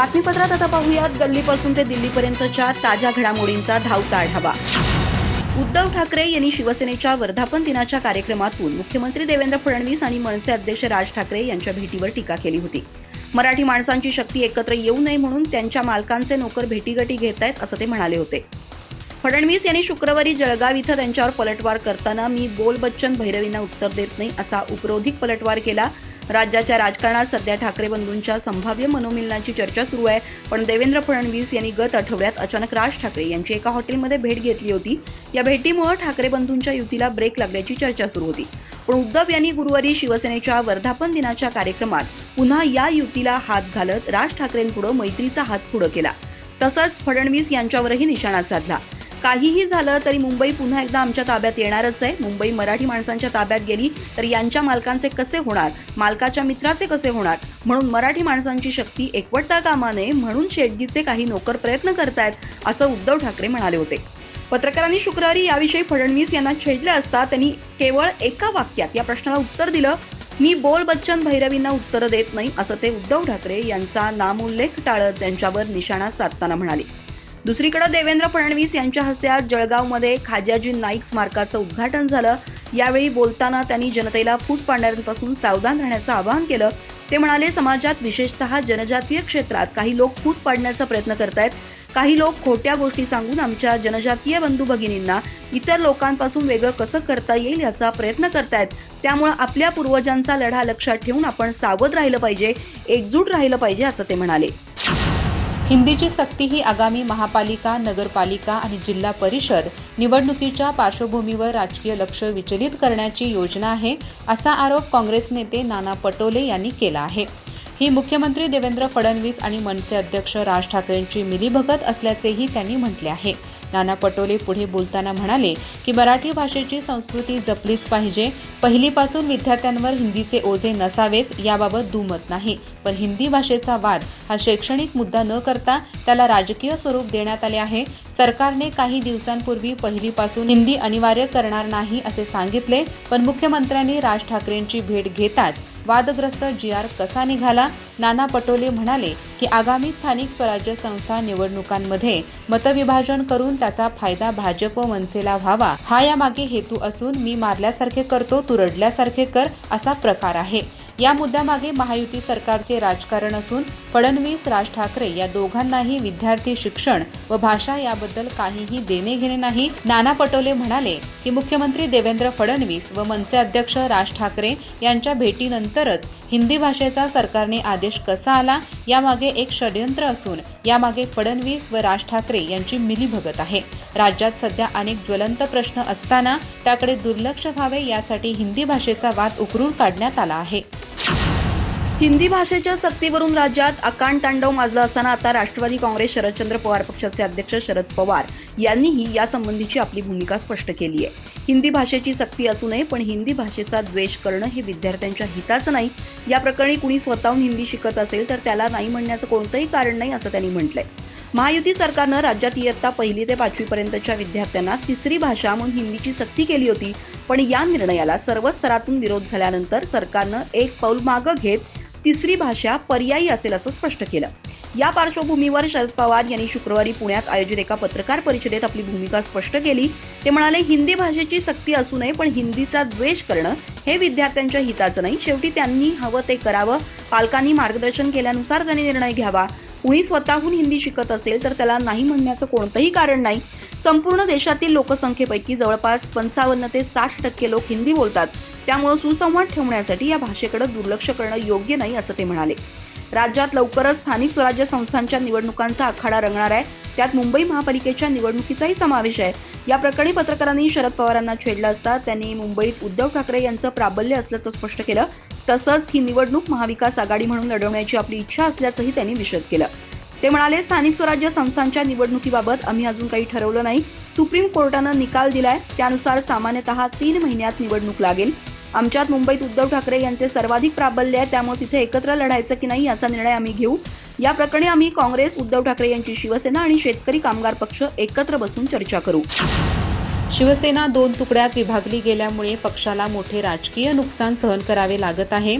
बातमीपत्रात आता पाहूयात. गल्लीपासून ते दिल्लीपर्यंतच्या ताज्या घडामोडींचा धावता आढावा. उद्धव ठाकरे यांनी शिवसेनेच्या वर्धापन दिनाच्या कार्यक्रमातून मुख्यमंत्री देवेंद्र फडणवीस आणि मनसे अध्यक्ष राज ठाकरे यांच्या भेटीवर टीका केली होती. मराठी माणसांची शक्ती एकत्र येऊ नये म्हणून त्यांच्या मालकांचे नोकर भेटीगटी घेत आहेत असं ते म्हणाले होते. फडणवीस यांनी शुक्रवारी जळगाव इथं त्यांच्यावर पलटवार करताना मी बोल बच्चन भैरवींना उत्तर देत नाही असा उपरोधिक पलटवार केला. राज्याच्या राजकारणात सध्या ठाकरे बंधूंच्या संभाव्य मनोमिलनाची चर्चा सुरू आहे. पण देवेंद्र फडणवीस यांनी गत आठवड्यात अचानक राज ठाकरे यांची एका हॉटेलमध्ये भेट घेतली होती. या भेटीमुळे ठाकरे बंधूंच्या युतीला ब्रेक लागल्याची चर्चा सुरू होती. पण उद्धव यांनी गुरुवारी शिवसेनेच्या वर्धापन दिनाच्या कार्यक्रमात पुन्हा या युतीला हात घालत राज ठाकरेंपुढे मैत्रीचा हात पुढे केला. तसंच फडणवीस यांच्यावरही निशाणा साधला. काहीही झालं तरी मुंबई पुन्हा एकदा आमच्या ताब्यात येणारच आहे. मुंबई मराठी माणसांच्या ताब्यात गेली तर यांच्या मालकांचे कसे होणार? मालकाच्या मित्राचे कसे होणार? म्हणून मराठी माणसांची शक्ती एकवटता कामा नये म्हणून शेटजीचे काही नोकर प्रयत्न करतायत असं उद्धव ठाकरे म्हणाले होते. पत्रकारांनी शुक्रवारी याविषयी फडणवीस यांना छेडले असता त्यांनी केवळ एका वाक्यात या प्रश्नाला उत्तर दिलं मी बोल बच्चन भैरवींना उत्तर देत नाही असं ते उद्धव ठाकरे यांचा नामोल्लेख टाळत त्यांच्यावर निशाणा साधताना म्हणाले. दुसरीकडे देवेंद्र फडणवीस यांच्या हस्ते आज जळगावमध्ये खाज्याजी नाईक स्मारकाचं उद्घाटन झालं. यावेळी बोलताना त्यांनी जनतेला फूट पाडणाऱ्यांपासून सावधान राहण्याचं आवाहन केलं. ते म्हणाले समाजात विशेषतः जनजातीय क्षेत्रात काही लोक फूट पाडण्याचा प्रयत्न करतायत. काही लोक खोट्या गोष्टी सांगून आमच्या जनजातीय बंधू भगिनींना इतर लोकांपासून वेगळं कसं करता येईल याचा प्रयत्न करतायत. त्यामुळे आपल्या पूर्वजांचा लढा लक्षात ठेवून आपण सावध राहिलं पाहिजे एकजूट राहिलं पाहिजे असं ते म्हणाले. हिंदीची सक्ती ही आगामी महापालिका नगरपालिका आणि जिल्हा परिषद निवडणुकीच्या पार्श्वभूमीवर राजकीय लक्ष विचलित करण्याची योजना आहे असा आरोप काँग्रेस नेते नाना पटोले यांनी केला आहे. ही मुख्यमंत्री देवेंद्र फडणवीस आणि मनसे अध्यक्ष राज ठाकरेंची मिलीभगत असल्याचेही त्यांनी म्हटले आहे. नाना पटोले पुढे बोलताना म्हणाले की मराठी भाषेची संस्कृती जपलीच पाहिजे. पहिलीपासून विद्यार्थ्यांवर हिंदीचे ओझे नसावेच याबाबत दुमत नाही. पण हिंदी भाषेचा वाद हा शैक्षणिक मुद्दा न करता त्याला राजकीय स्वरूप देण्यात आले आहे. सरकारने काही दिवसांपूर्वी पहिलीपासून हिंदी अनिवार्य करणार नाही असे सांगितले पण मुख्यमंत्र्यांनी राज ठाकरेंची भेट घेताच वादग्रस्त जी आर कसा निघाला? नाना पटोले म्हणाले की आगामी स्थानिक स्वराज्य संस्था निवडणुकांमध्ये मतविभाजन करून त्याचा फायदा भाजप मनसेला व्हावा. हा यामागे हेतू असून मी मारल्यासारखे करतो तुरडल्यासारखे कर असा प्रकार आहे. या मुद्द्यामागे महायुती सरकारचे राजकारण असून फडणवीस राज ठाकरे या दोघांनाही विद्यार्थी शिक्षण व भाषा याबद्दल काहीही देणे घेणे नाही. नाना पटोले म्हणाले की मुख्यमंत्री देवेंद्र फडणवीस व मनसे अध्यक्ष राज ठाकरे यांच्या भेटीनंतरच हिंदी भाषेचा सरकारने आदेश कसा आला यामागे एक षडयंत्र असून यामागे फडणवीस व राज ठाकरे यांची मिलीभगत आहे. राज्यात सध्या अनेक ज्वलंत प्रश्न असताना त्याकडे दुर्लक्ष व्हावे यासाठी हिंदी भाषेचा वाद उकरून काढण्यात आला आहे. हिंदी भाषेच्या सक्तीवरून राज्यात अकांड तांडव माजला असताना आता राष्ट्रवादी काँग्रेस शरदचंद्र पवार पक्षाचे अध्यक्ष शरद पवार यांनीही यासंबंधीची आपली भूमिका स्पष्ट केली आहे. हिंदी भाषेची सक्ती असू नये पण हिंदी भाषेचा द्वेष करणं हे विद्यार्थ्यांच्या हिताचं नाही. या प्रकरणी कुणी स्वतःहून हिंदी शिकत असेल तर त्याला नाही म्हणण्याचं कोणतंही कारण नाही असं त्यांनी म्हटलंय. महायुती सरकारनं राज्यात इयत्ता पहिली ते पाचवीपर्यंतच्या विद्यार्थ्यांना तिसरी भाषा म्हणून हिंदीची सक्ती केली होती. पण या निर्णयाला सर्व स्तरातून विरोध झाल्यानंतर सरकारनं एक पाऊल मागं घेत तिसरी भाषा पर्यायी असेल असं स्पष्ट केलं. या पार्श्वभूमीवर शरद पवार यांनी शुक्रवारी पुण्यात आयोजित एका पत्रकार परिषदेत आपली भूमिका स्पष्ट केली. ते म्हणाले हिंदी भाषेची सक्ती असू नये पण हिंदीचा द्वेष करणं हे विद्यार्थ्यांच्या हिताचं नाही. शेवटी त्यांनी हवं ते करावं. पालकांनी मार्गदर्शन केल्यानुसार त्यांनी निर्णय घ्यावा. कुणी स्वतःहून हिंदी शिकत असेल तर त्याला नाही म्हणण्याचं कोणतंही कारण नाही. संपूर्ण देशातील लोकसंख्येपैकी जवळपास पंचावन्न ते साठ टक्के लोक हिंदी बोलतात. त्यामुळे सुसंवाद ठेवण्यासाठी या भाषेकडे दुर्लक्ष करणं योग्य नाही असं ते म्हणाले. राज्यात लवकरच स्थानिक स्वराज्य संस्थांच्या निवडणुकांचा आखाडा रंगणार आहे. त्यात मुंबई महापालिकेच्या निवडणुकीचाही समावेश आहे. या प्रकरणी पत्रकारांनी शरद पवारांना छेडलं असता त्यांनी मुंबईत उद्धव ठाकरे यांचं प्राबल्य असल्याचं स्पष्ट केलं. तसंच ही निवडणूक महाविकास आघाडी म्हणून लढवण्याची आपली इच्छा असल्याचंही त्यांनी विषद केलं. ते म्हणाले स्थानिक स्वराज्य संस्थांच्या निवडणुकीबाबत आम्ही अजून काही ठरवलं नाही. सुप्रीम कोर्टानं निकाल दिलाय. त्यानुसार सामान्यतः तीन महिन्यात निवडणूक लागेल. आमच्यात मुंबईत उद्धव ठाकरे यांचे सर्वाधिक प्राबल्य आहे त्यामुळे तिथे एकत्र लढायचं की नाही याचा निर्णय आम्ही घेऊ. या प्रकरणी आम्ही काँग्रेस उद्धव ठाकरे यांची शिवसेना आणि शेतकरी कामगार पक्ष एकत्र बसून चर्चा करू. शिवसेना दोन तुकड्यात विभागली गेल्यामुळे पक्षाला मोठे राजकीय नुकसान सहन करावे लागत आहे.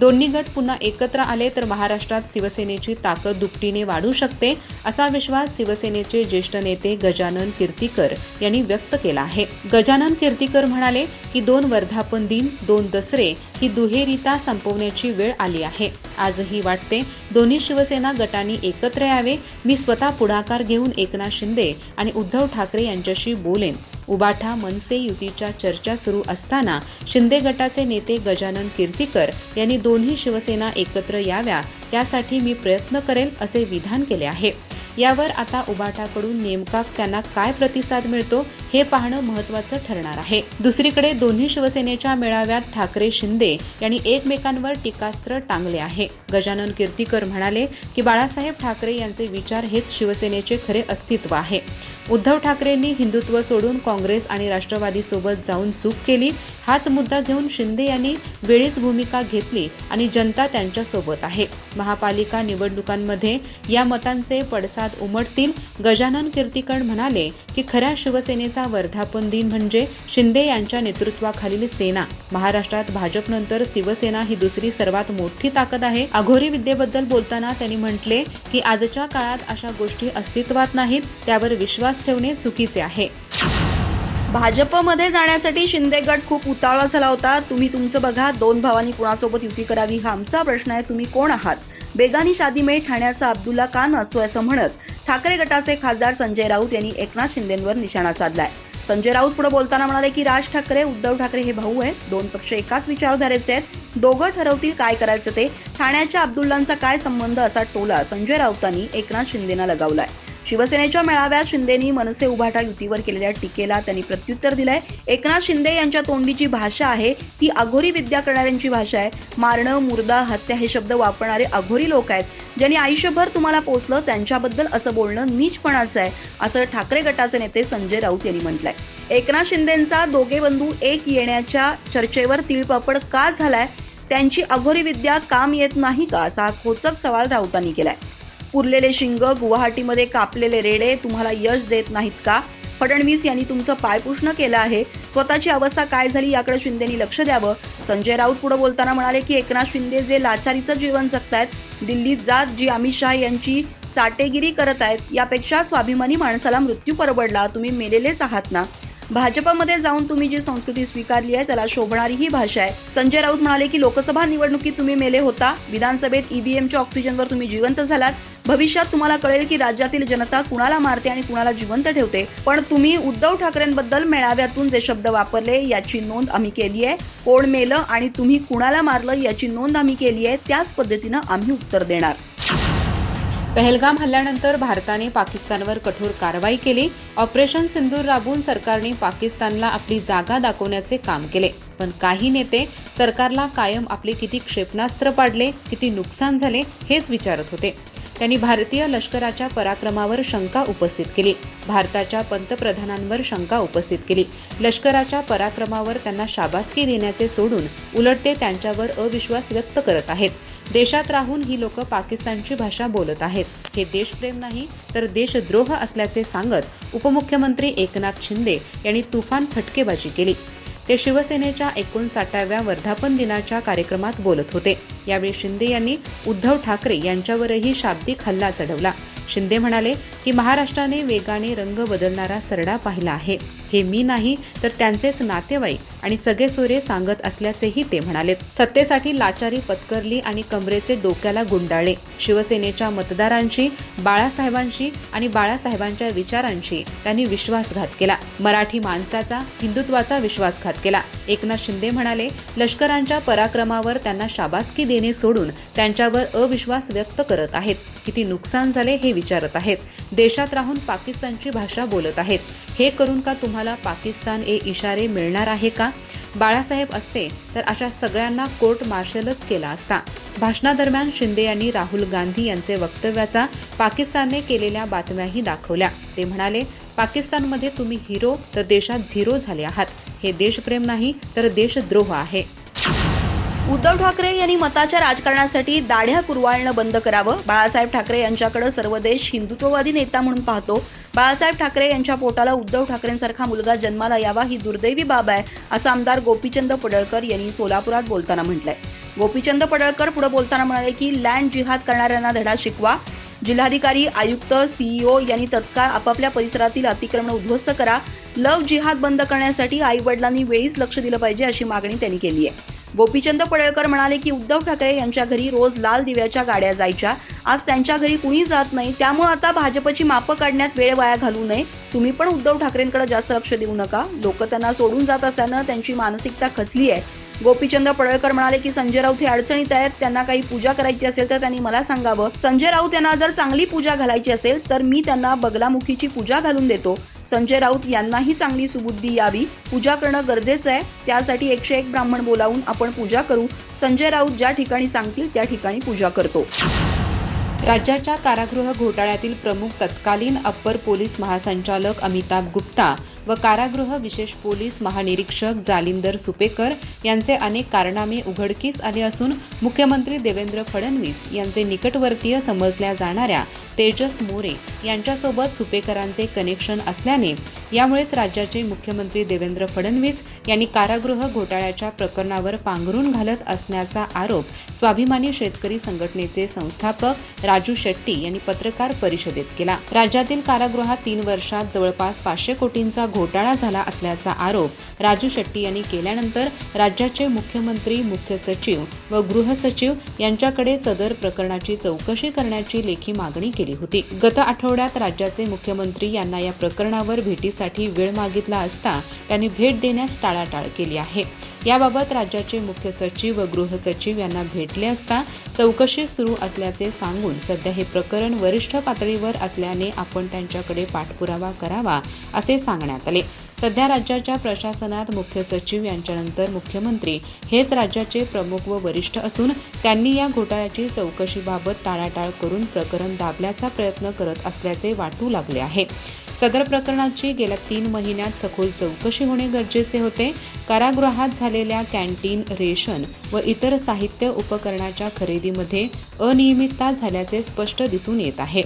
दोन्ही गट पुन्हा एकत्र आले तर महाराष्ट्रात शिवसेनेची ताकद दुपटीने वाढू शकते असा विश्वास शिवसेनेचे ज्येष्ठ नेते गजानन कीर्तीकर यांनी व्यक्त केला आहे. गजानन कीर्तीकर म्हणाले की दोन वर्धापन दिन दोन दसरे ही दुहेरीता संपवण्याची वेळ आली आहे. आजही वाटते दोन्ही शिवसेना गटांनी एकत्र यावे. मी स्वतः पुढाकार घेऊन एकनाथ शिंदे आणि उद्धव ठाकरे यांच्याशी बोलेन. उबाठा मनसे युतीच्या चर्चा सुरू असताना शिंदे गटाचे नेते गजानन कीर्तीकर यांनी दोन्ही शिवसेना एकत्र याव्या त्यासाठी मी प्रयत्न करेल असे विधान केले आहे. यावर आता उबाटाकडून नेमका त्यांना काय प्रतिसाद मिळतो हे पाहणं महत्त्वाचं ठरणार आहे. दुसरीकडे दोन्ही शिवसेनेच्या मेळाव्यात ठाकरे शिंदे यांनी एकमेकांवर टीकास्त्र टांगले आहे. गजानन कीर्तीकर म्हणाले की बाळासाहेब ठाकरे यांचे विचार हेच शिवसेनेचे खरे अस्तित्व आहे. उद्धव ठाकरेंनी हिंदुत्व सोडून काँग्रेस आणि राष्ट्रवादी सोबत जाऊन चूक केली. हाच मुद्दा घेऊन शिंदे यांनी वेळीच भूमिका घेतली आणि जनता त्यांच्यासोबत आहे. महापालिका निवडणुकांमध्ये या मतांचे पडसाद उमटतील. गजानन कीर्तिकण म्हणाले की खऱ्या शिवसेनेचा वर्धापन दिन म्हणजे शिंदे यांच्या नेतृत्वाखालील सेना. महाराष्ट्रात भाजपनंतर शिवसेना ही दुसरी सर्वात मोठी ताकद आहे. अघोरी विद्येबद्दल बोलताना त्यांनी म्हटले की आजच्या काळात अशा गोष्टी अस्तित्वात नाहीत. त्यावर विश्वास ठेवणे चुकीचे आहे. भाजपमध्ये जाण्यासाठी शिंदे गट खूप उतावळा झाला होता तुम्ही तुमचं बघा दोन भावांनी कुणासोबत युती करावी हा आमचा प्रश्न आहे. तुम्ही कोण आहात? बेगानी शादी में ठाण्याचा अब्दुल्ला का नसतो असं म्हणत ठाकरे गटाचे खासदार संजय राऊत यांनी एकनाथ शिंदेंवर निशाणा साधलाय. संजय राऊत पुढे बोलताना म्हणाले की राज ठाकरे उद्धव ठाकरे हे भाऊ आहेत. दोन पक्ष एकाच विचारधारेचे आहेत. दोघं ठरवतील काय करायचं ते. ठाण्याच्या अब्दुल्लांचा काय संबंध असा टोला संजय राऊतांनी एकनाथ शिंदेना लगावलाय. शिवसेनेच्या मेळाव्यात शिंदेनी मनसे उभाटा युतीवर केलेल्या टीकेला त्यांनी प्रत्युत्तर दिलंय. एकनाथ शिंदे यांच्या तोंडीची भाषा आहे ती अघोरी विद्या करणाऱ्यांची भाषा आहे. मारणं मुर्दा हत्या हे शब्द वापरणारे अघोरी लोक आहेत. ज्यांनी आयुष्यभर तुम्हाला पोचलं त्यांच्याबद्दल असं बोलणं नीचपणाचं आहे असं ठाकरे गटाचे नेते संजय राऊत यांनी म्हटलंय. एकनाथ शिंदेंचा दोघे बंधू एक येण्याच्या चर्चेवर तिळपापड का झालाय? त्यांची अघोरी विद्या काम येत नाही का? असा खोचक सवाल राऊतांनी केलाय. उरलेले शिंग गुवाहाटीमध्ये कापलेले रेडे तुम्हाला यश देत नाहीत का? फडणवीस यांनी तुमचं पायपुष्ण केलं आहे. स्वतःची अवस्था काय झाली याकडे शिंदेनी लक्ष द्यावं. संजय राऊत पुढे बोलताना म्हणाले की एकनाथ शिंदे जे लाचारीचं जीवन जगतायत दिल्लीत जात जी अमित शहा यांची चाटेगिरी करत आहेत यापेक्षा स्वाभिमानी माणसाला मृत्यू परवडला. तुम्ही मेलेलेच आहात ना? भाजपमध्ये जाऊन तुम्ही जी संस्कृती स्वीकारली आहे त्याला शोभणारी ही भाषा आहे. संजय राऊत म्हणाले की लोकसभा निवडणुकीत तुम्ही मेले होता. विधानसभेत ईव्हीएमच्या ऑक्सिजनवर तुम्ही जिवंत झालात. भविष्यात तुम्हाला कळेल की राज्यातील जनता कुणाला मारते आणि कुणाला जिवंत ठेवते. पण तुम्ही उद्धव ठाकरेंबद्दल मेळाव्यातून जे शब्द वापरले याची नोंद आम्ही केली आहे. कोण मेलं आणि तुम्ही कुणाला मारलं याची नोंद आम्ही केली आहे. त्याच पद्धतीनं आम्ही उत्तर देणार. पहलगाम हल्ल्यानंतर भारताने पाकिस्तानवर कठोर कारवाई केली. ऑपरेशन सिंदूर राबवून सरकारने पाकिस्तानला आपली जागा दाखवण्याचे काम केले. पण काही नेते सरकारला कायम आपले किती क्षेपणास्त्र पाडले किती नुकसान झाले हेच विचारत होते. त्यांनी भारतीय लष्कराच्या पराक्रमावर शंका उपस्थित केली. भारताच्या पंतप्रधानांवर शंका उपस्थित केली. लष्कराच्या पराक्रमावर त्यांना शाबासकी देण्याचे सोडून उलट ते त्यांच्यावर अविश्वास व्यक्त करत आहेत. देशात राहून ही लोक पाकिस्तानची भाषा बोलत आहेत. हे देशप्रेम नाही तर देशद्रोह असल्याचे सांगत उपमुख्यमंत्री एकनाथ शिंदे यांनी तुफान फटकेबाजी केली. ते शिवसेनेच्या एकोणसाठाव्या वर्धापन दिनाच्या कार्यक्रमात बोलत होते. यावेळी शिंदे यांनी उद्धव ठाकरे यांच्यावरही शाब्दिक हल्ला चढवला. शिंदे म्हणाले की महाराष्ट्राने वेगाने रंग बदलणारा सरडा पाहिला आहे. हे मी नाही तर त्यांचेच नातेवाईक आणि सगळे सोरे सांगत असल्याचेही ते म्हणाले सत्तेसाठी लाचारी पत्करली आणि कमरेचे डोक्याला गुंडाळले. शिवसेनेच्या मतदारांशी बाळासाहेबांशी आणि बाळासाहेबांच्या विचारांशी त्यांनी विश्वासघात केला. मराठी माणसाचा हिंदुत्वाचा विश्वासघात केला. एकनाथ शिंदे म्हणाले लष्करांच्या पराक्रमावर त्यांना शाबासकी देणे सोडून त्यांच्यावर अविश्वास व्यक्त करत आहेत. किती नुकसान झाले हे विचारत आहेत. देशात राहून पाकिस्तानची भाषा बोलत आहेत. हे करून का तुम्हाला पाकिस्तान ए इशारे मिळणार आहे का? बाळासाहेब असते तर अशा सगळ्यांना कोर्ट मार्शलच केला असता. भाषणादरम्यान शिंदे यांनी राहुल गांधी यांचे वक्तव्याचा पाकिस्तानने केलेल्या बातम्याही दाखवल्या. ते म्हणाले पाकिस्तानमध्ये तुम्ही हिरो तर देशात झिरो झाले आहात. हे देशप्रेम नाही तर देशद्रोह आहे. उद्धव ठाकरे यांनी मताच्या राजकारणासाठी दाढ्या कुरवाळणं बंद करावं. बाळासाहेब ठाकरे यांच्याकडे सर्व देश हिंदुत्ववादी नेता म्हणून पाहतो. बाळासाहेब ठाकरे यांच्या पोटाला उद्धव ठाकरेंसारखा मुलगा जन्माला यावा ही दुर्दैवी बाब आहे असं आमदार गोपीचंद पडळकर यांनी सोलापुरात बोलताना म्हटलंय. गोपीचंद पडळकर पुढे बोलताना म्हणाले की लँड जिहाद करणाऱ्यांना धडा शिकवा. जिल्हाधिकारी आयुक्त सीईओ यांनी तत्काळ आपापल्या परिसरातील अतिक्रमण उद्ध्वस्त करा. लव जिहाद बंद करण्यासाठी आई वडिलांनी वेळीच लक्ष दिलं पाहिजे अशी मागणी त्यांनी केली आहे. गोपीचंद पडळकर म्हणाले की उद्धव ठाकरे यांच्या घरी रोज लाल दिव्याच्या गाड्या जायच्या. आज त्यांच्या घरी कुणी जात नाही. त्यामुळे आता भाजपची मापं काढण्यात वेळ वाया घालू नये. तुम्ही पण उद्धव ठाकरेंकडे जास्त लक्ष देऊ नका. लोक त्यांना सोडून जात असल्यानं त्यांची मानसिकता खचली आहे. गोपीचंद पडळकर म्हणाले की संजय राऊत हे अडचणीत आहेत. त्यांना काही पूजा करायची असेल तर त्यांनी मला सांगावं. संजय राऊत यांना जर चांगली पूजा घालायची असेल तर मी त्यांना बगलामुखीची पूजा घालून देतो. संजय राऊत यांनाही चांगली सुबुद्धी यावी. पूजा करणं गरजेचं आहे. त्यासाठी एकशे एक ब्राह्मण बोलावून आपण पूजा करू. संजय राऊत ज्या ठिकाणी सांगतील त्या ठिकाणी पूजा करतो. राज्याच्या कारागृह घोटाळ्यातील प्रमुख तत्कालीन अप्पर पोलीस महासंचालक अमिताभ गुप्ता व कारागृह विशेष पोलीस महानिरीक्षक जालिंदर सुपेकर यांचे अनेक कारनामे उघडकीस आले असून मुख्यमंत्री देवेंद्र फडणवीस यांचे निकटवर्तीय समजल्या जाणाऱ्या तेजस मोरे यांच्यासोबत सुपेकरांचे कनेक्शन असल्याने यामुळेच राज्याचे मुख्यमंत्री देवेंद्र फडणवीस यांनी कारागृह घोटाळ्याच्या प्रकरणावर पांघरून घालत असण्याचा आरोप स्वाभिमानी शेतकरी संघटनेचे संस्थापक राजू शेट्टी यांनी पत्रकार परिषदेत केला. राज्यातील कारागृहात तीन वर्षात जवळपास पाचशे कोटींचा घोटाळा झाला असल्याचा आरोप राजू शेट्टी यांनी केल्यानंतर राज्याचे मुख्यमंत्री मुख्य सचिव व गृहसचिव यांच्याकडे सदर प्रकरणाची चौकशी करण्याची लेखी मागणी केली होती. गत आठवड्यात राज्याचे मुख्यमंत्री यांना या प्रकरणावर भेटीसाठी वेळ मागितला असता त्यांनी भेट देण्यास टाळाटाळ केली आहे. याबाबत राज्याचे मुख्य सचिव व गृहसचिव यांना भेटले असता चौकशी सुरू असल्याचे सांगून सध्या हे प्रकरण वरिष्ठ पातळीवर असल्याने आपण त्यांच्याकडे पाठपुरावा करावा असे सांगण्यात आले. सध्या राज्याच्या प्रशासनात मुख्य सचिव यांच्यानंतर मुख्यमंत्री हेच राज्याचे प्रमुख व वरिष्ठ असून त्यांनी या घोटाळ्याची चौकशीबाबत टाळाटाळ करून प्रकरण दाबल्याचा प्रयत्न करत असल्याचे वाटू लागले आहे. सदर प्रकरणाची गेल्या तीन महिन्यात सखोल चौकशी होणे गरजेचे होते. कारागृहात झालेल्या कॅन्टीन रेशन व इतर साहित्य उपकरणाच्या खरेदीमध्ये अनियमितता झाल्याचे स्पष्ट दिसून येत आहे.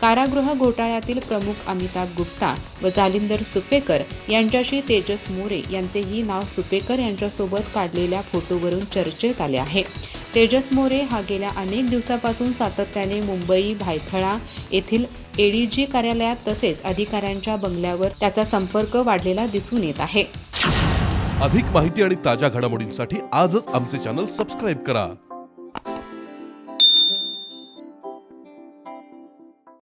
कारागृह घोटाळ्यातील प्रमुख अमिताभ गुप्ता व जालिंदर सुपेकर यांच्याशी तेजस मोरे यांचेही नाव सुपेकर यांच्यासोबत काढलेल्या फोटोवरून चर्चेत आले आहे. तेजस मोरे हा गेल्या अनेक दिवसापासून सातत्याने मुंबई भायखळा येथील एडीजी कार्यालयात तसेच अधिकाऱ्यांच्या बंगल्यावर त्याचा संपर्क वाढलेला दिसून येत आहे. अधिक माहिती आणि ताज्या घडामोडींसाठी आजच आमचे चॅनल सबस्क्राईब करा.